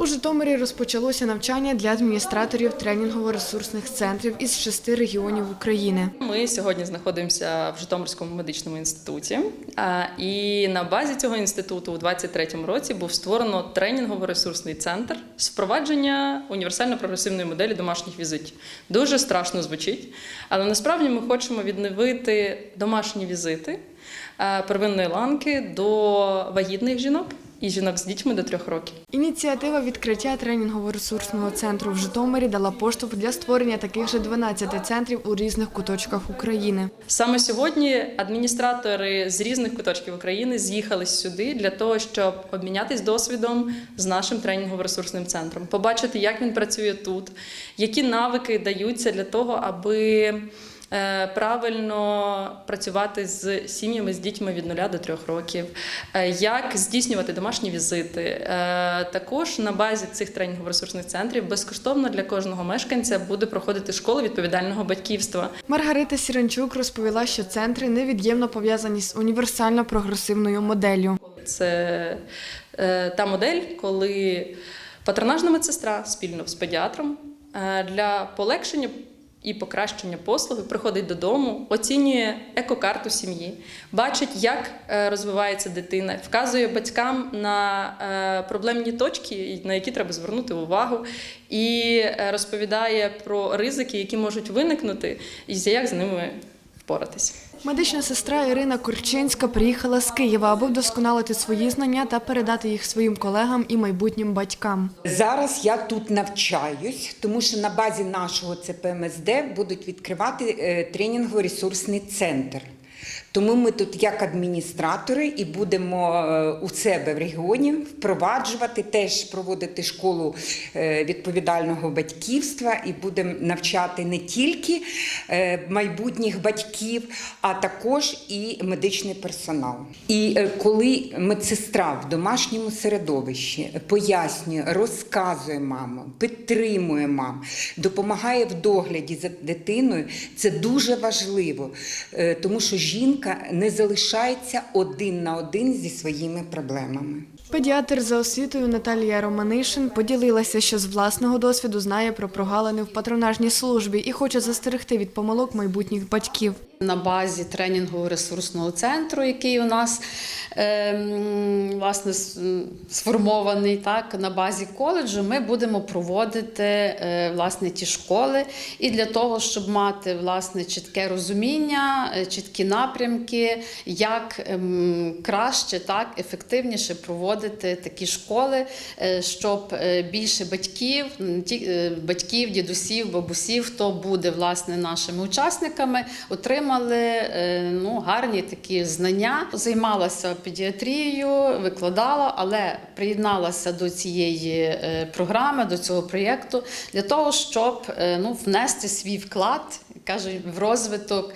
У Житомирі розпочалося навчання для адміністраторів тренінгово-ресурсних центрів із шести регіонів України. Ми сьогодні знаходимося в Житомирському медичному інституті, і на базі цього інституту у 2023 році був створено тренінгово-ресурсний центр з впровадження універсально-прогресивної моделі домашніх візитів. Дуже страшно звучить, але насправді ми хочемо відновити домашні візити первинної ланки до вагітних жінок і жінок з дітьми до трьох років. Ініціатива відкриття тренінгово-ресурсного центру в Житомирі дала поштовх для створення таких же 12 центрів у різних куточках України. Саме сьогодні адміністратори з різних куточків України з'їхались сюди для того, щоб обмінятись досвідом з нашим тренінгово-ресурсним центром, побачити, як він працює тут, які навики даються для того, аби правильно працювати з сім'ями з дітьми від 0 до 3 років, е, як здійснювати домашні візити. Е, Також на базі цих тренінгово-ресурсних центрів безкоштовно для кожного мешканця буде проходити школа відповідального батьківства. Маргарита Сіранчук розповіла, що центри невід'ємно пов'язані з універсально прогресивною моделлю. Це е, та модель, коли патронажна медсестра спільно з педіатром е, для полегшення і покращення послуги приходить додому, оцінює екокарту сім'ї, бачить, як е, розвивається дитина, вказує батькам на е, проблемні точки, на які треба звернути увагу, і е, розповідає про ризики, які можуть виникнути, і як з ними впоратися. Медична сестра Ірина Корчинська приїхала з Києва, аби вдосконалити свої знання та передати їх своїм колегам і майбутнім батькам. Зараз я тут навчаюсь, тому що на базі нашого ЦПМСД будуть відкривати е, тренінгово-ресурсний центр. Тому ми тут, як адміністратори, і будемо е, у себе в регіоні впроваджувати, теж проводити школу е, відповідального батьківства і будемо навчати не тільки е, майбутніх батьків, а також і медичний персонал. І коли медсестра в домашньому середовищі пояснює, розказує мамам, підтримує мам, допомагає в догляді за дитиною, це дуже важливо, тому що жінка не залишається один на один зі своїми проблемами. Педіатр за освітою Наталія Романишин поділилася, що з власного досвіду знає про прогалини в патронажній службі і хоче застерегти від помилок майбутніх батьків. На базі тренінгу ресурсного центру, який у нас ем, власне сформований, так на базі коледжу, ми будемо проводити е, власне ті школи. І для того, щоб мати власне чітке розуміння, е, чіткі напрямки, як ем, краще, так ефективніше проводити такі школи, е, щоб більше батьків, батьків, дідусів, бабусів, хто буде власне нашими учасниками, отримали е, ну, гарні такі знання. Займалася педіатрією, викладала, але приєдналася до цієї е, програми, до цього проєкту для того, щоб е, ну, внести свій вклад. Кажуть, в розвиток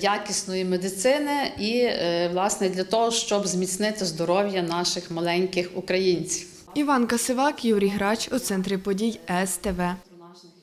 якісної медицини і власне для того, щоб зміцнити здоров'я наших маленьких українців. Іван Касивак, Юрій Грач у центрі подій СТВ.